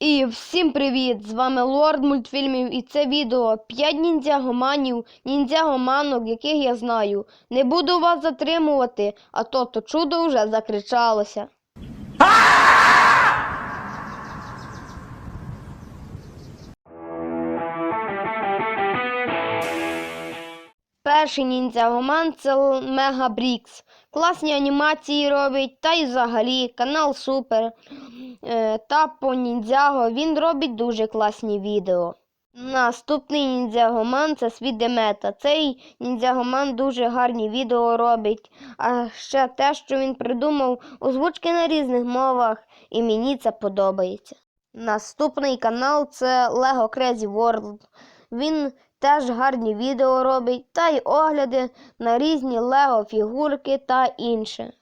І всім привіт! З вами Лорд мультфільмів і це відео 5 ніндзягоманів, ніндзягоманок, яких я знаю. Не буду вас затримувати, а то то чудо вже закричалося. Перший ніндзягоман це Мега Брікс. Класні анімації робить, та й взагалі канал Супер е, та по ніндзяго він робить дуже класні відео. Наступний ніндзягоман це Свідемета. Цей ніндзягоман дуже гарні відео робить. А ще те, що він придумав озвучки на різних мовах, і мені це подобається. Наступний канал це Lego Crazy World. Він теж гарні відео робить та й огляди на різні Лего фігурки та інше.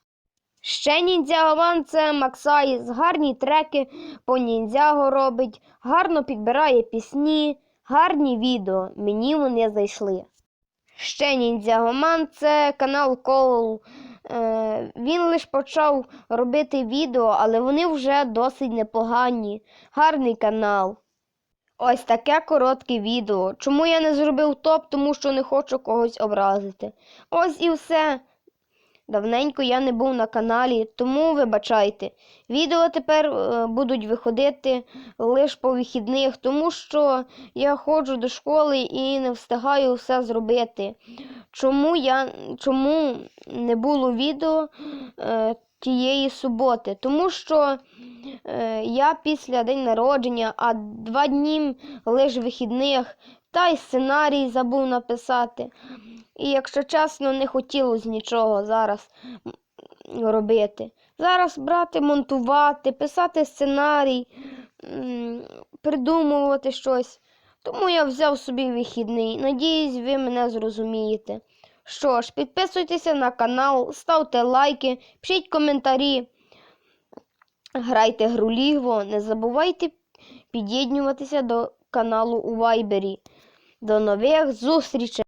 Ще ніндзягоман це Максайс, гарні треки по ніндзяго робить, гарно підбирає пісні, гарні відео. Мені вони зайшли. Ще ніндзягоман це канал Коул. Е, він лише почав робити відео, але вони вже досить непогані. Гарний канал. Ось таке коротке відео. Чому я не зробив топ, тому що не хочу когось образити. Ось і все. Давненько я не був на каналі, тому вибачайте. Відео тепер е, будуть виходити лише по вихідних, тому що я ходжу до школи і не встигаю все зробити. Чому, я, чому не було відео е, тієї суботи? Тому що я після день народження, а два дні лише вихідних, та й сценарій забув написати. І, якщо чесно, не хотілося нічого зараз робити. Зараз брати, монтувати, писати сценарій, придумувати щось. Тому я взяв собі вихідний. Надіюсь, ви мене зрозумієте. Що ж, підписуйтеся на канал, ставте лайки, пишіть коментарі, грайте гру Лігво, не забувайте під'єднуватися до каналу у Вайбері. До нових зустрічей!